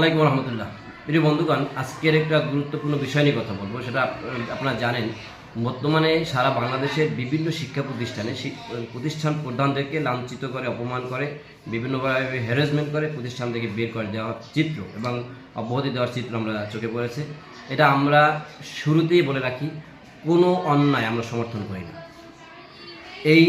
আলাইকুম রহমতুল্লাহ। প্রিয় বন্ধুগণ, আজকের একটা গুরুত্বপূর্ণ বিষয় নিয়ে কথা বলব। সেটা আপনারা জানেন, বর্তমানে সারা বাংলাদেশের বিভিন্ন শিক্ষা প্রতিষ্ঠানে প্রতিষ্ঠান প্রধানদেরকে লাঞ্ছিত করে, অপমান করে, বিভিন্নভাবে হ্যারাসমেন্ট করে প্রতিষ্ঠান থেকে বের করে দেওয়ার চিত্র এবং অব্যাহতি দেওয়ার চিত্র আমরা চোখে পড়েছে। এটা আমরা শুরুতেই বলে রাখি, কোনো অন্যায় আমরা সমর্থন করি না। এই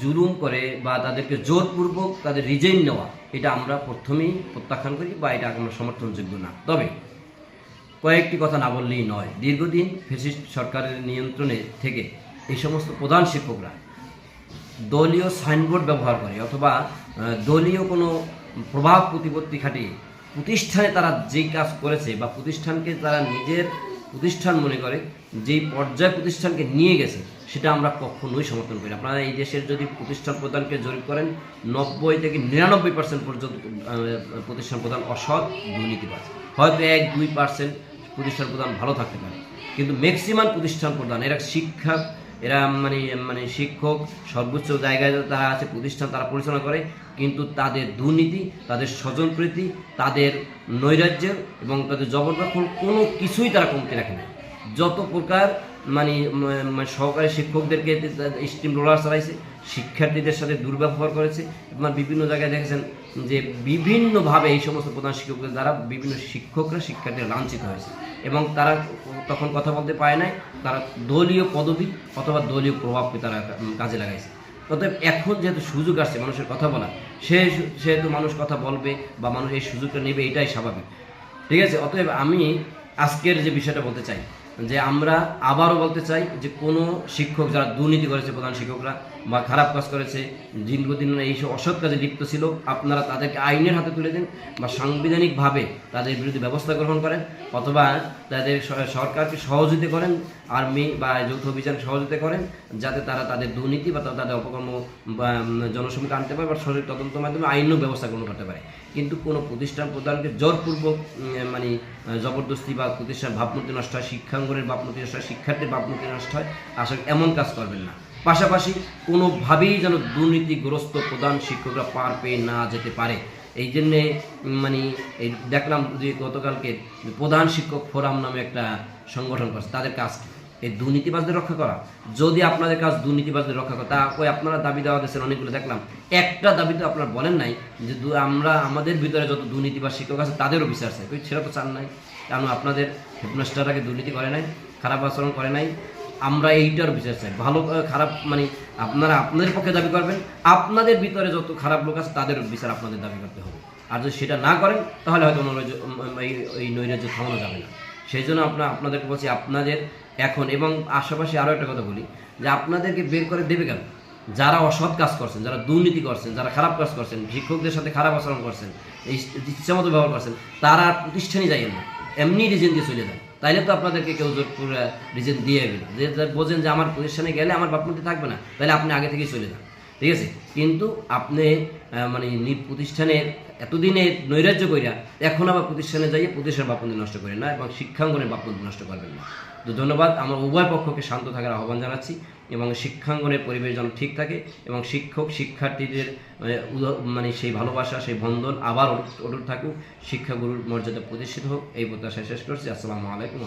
জুলুম করে বা তাদেরকে জোরপূর্বক তাদের রিজেইন নেওয়া, এটা আমরা প্রথমেই প্রত্যাখ্যান করি বা এটা আমরা সমর্থনযোগ্য না। তবে কয়েকটি কথা না বললেই নয়, দীর্ঘদিন ফেসিস্ট সরকারের নিয়ন্ত্রণে থেকে এই সমস্ত প্রধান শিক্ষকরা দলীয় সাইনবোর্ড ব্যবহার করে অথবা দলীয় কোনো প্রভাব প্রতিপত্তি খাটিয়ে প্রতিষ্ঠানে তারা যেই কাজ করেছে বা প্রতিষ্ঠানকে তারা নিজের প্রতিষ্ঠান মনে করে, যেই পর্যায় প্রতিষ্ঠানকে নিয়ে গেছে, সেটা আমরা কখনোই সমর্থন করি। আপনারা এই দেশের যদি প্রতিষ্ঠান প্রদানকে জরিপ করেন, নব্বই থেকে নিরানব্বই পার্সেন্ট পর্যন্ত প্রতিষ্ঠান প্রদান অসৎ দুর্নীতিবাজ হয়তো এক, দুই পার্সেন্ট প্রতিষ্ঠান প্রদান ভালো থাকতে পারে কিন্তু ম্যাক্সিমাম প্রতিষ্ঠান প্রদান এরা শিক্ষা এরা মানে মানে শিক্ষক, সর্বোচ্চ জায়গায় তারা আছে, প্রতিষ্ঠান তারা পরিচালনা করে, কিন্তু তাদের দুর্নীতি, তাদের স্বজনপ্রীতি, তাদের নৈরাজ্যের এবং তাদের জবরদখল কোনো কিছুই তারা কমতে রাখে না। যত প্রকার মানে মানে সহকারী শিক্ষকদেরকে স্টিম রোলার চালাইছে, শিক্ষার্থীদের সাথে দুর্ব্যবহার করেছে আপনার বিভিন্ন জায়গায় দেখেছেন যে বিভিন্নভাবে এই সমস্ত প্রধান শিক্ষকদের দ্বারা বিভিন্ন শিক্ষকরা শিক্ষার্থীরা লাঞ্ছিত হয়েছে। এবং তারা তখন কথা বলতে পারে নাই, তারা দলীয় পদবি অথবা দলীয় প্রভাবকে তারা কাজে লাগাইছে। অতএব এখন যেহেতু সুযোগ আসছে মানুষের কথা বলা সে, সেহেতু মানুষ কথা বলবে বা মানুষ এই সুযোগটা নেবে, এটাই স্বাভাবিক। ঠিক আছে? অতএব আমি আজকের যে বিষয়টা বলতে চাই যে আমরা আবারও বলতে চাই যে কোনো শিক্ষক যারা দুর্নীতি করেছে প্রধান শিক্ষকরা বা খারাপ কাজ করেছে, দীর্ঘদিন এইসব অসৎ কাজে লিপ্ত ছিল, আপনারা তাদেরকে আইনের হাতে তুলে দিন বা সাংবিধানিকভাবে তাদের বিরুদ্ধে ব্যবস্থা গ্রহণ করেন অথবা তাদের সরকারকে সহযোগিতা করেন, আর্মি বা যৌথ অভিযান সহযোগিতা করেন, যাতে তারা তাদের দুর্নীতি বা তাদের অপকর্ম বা জনসম্মুখে আনতে পারে বা সঠিক তদন্ত মাধ্যমে আইনও ব্যবস্থা গ্রহণ করতে পারে। কিন্তু কোনো প্রতিষ্ঠান প্রধানকে জোরপূর্বক মানে জবরদস্তি বা প্রতিষ্ঠান ভাবমূর্তি নষ্ট হয়, শিক্ষাঙ্গনের ভাবমূর্তি নষ্ট হয়, শিক্ষার্থীর ভাবমূর্তি নষ্ট হয়, আসলে এমন কাজ করবেন না। পাশাপাশি কোনোভাবেই যেন দুর্নীতিগ্রস্ত প্রধান শিক্ষকরা পার পেয়ে না যেতে পারে। এই জন্যে মানে এই দেখলাম যে গতকালকে প্রধান শিক্ষক ফোরাম নামে একটা সংগঠন করছে, তাদের কাজ? এই দুর্নীতিবাজদের রক্ষা করা। যদি আপনাদের কাজ দুর্নীতিবাজদের রক্ষা করা, তা কই আপনারা দাবি দেওয়া দিয়েছেন অনেকগুলো দেখলাম। একটা দাবি তো আপনারা বলেন নাই যে আমরা, আমাদের ভিতরে যত দুর্নীতিবাজ শিক্ষক আছে, তাদেরও বিচার চাই সেটা তো চান নাই। কারণ আপনাদের হেডমাস্টাররাকে দুর্নীতি করে নাই, খারাপ আচরণ করে নাই আমরা এইটার বিচার চাই। ভালো খারাপ মানে আপনারা আপনাদের পক্ষে দাবি করবেন, আপনাদের ভিতরে যত খারাপ লোক আছে তাদের বিচার আপনাদের দাবি করতে হবে। আর যদি সেটা না করেন, তাহলে হয়তো এই নৈরাজ্য থামানো যাবে না। সেই জন্য আপনার আপনাদেরকে বলছি, আপনাদের এখন এবং আশেপাশে আরও একটা কথা বলি, যে আপনাদেরকে বের করে দেবে কেন? যারা অসৎ কাজ করছেন, যারা দুর্নীতি করছেন, যারা খারাপ কাজ করছেন শিক্ষকদের সাথে খারাপ আচরণ করছেন, এই ইচ্ছামতো ব্যবহার করছেন, তারা প্রতিষ্ঠানে যাইয়েন না। এমনি রিজেন দিয়ে চলে যান তাইলে তো আপনাদেরকে কেউ জোর করে রিজেন দিয়ে না। বোঝেন যে আমার প্রতিষ্ঠানে গেলে আমার বাপমতি থাকবে না তাহলে আপনি আগে থেকেই চলে যান, ঠিক আছে? কিন্তু আপনি মানে প্রতিষ্ঠানের এতদিনে নৈরাজ্য করিয়া এখন আবার প্রতিষ্ঠানে যাইয়ে প্রতিষ্ঠান বাপমতি নষ্ট করেন না, এবং শিক্ষাঙ্গনের বাপমতি নষ্ট করবেন না। তো ধন্যবাদ, আমার উভয় পক্ষকে শান্ত থাকার আহ্বান জানাচ্ছি। এবং শিক্ষাঙ্গনের পরিবেশ যেন ঠিক থাকে এবং শিক্ষক শিক্ষার্থীদের মানে, মানে সেই ভালোবাসা সেই বন্ধন আবার অটুট থাকুক। শিক্ষাগুরুর মর্যাদা প্রতিষ্ঠিত হোক। এই প্রত্যাশায় শেষ করছি। আসসালামু আলাইকুম।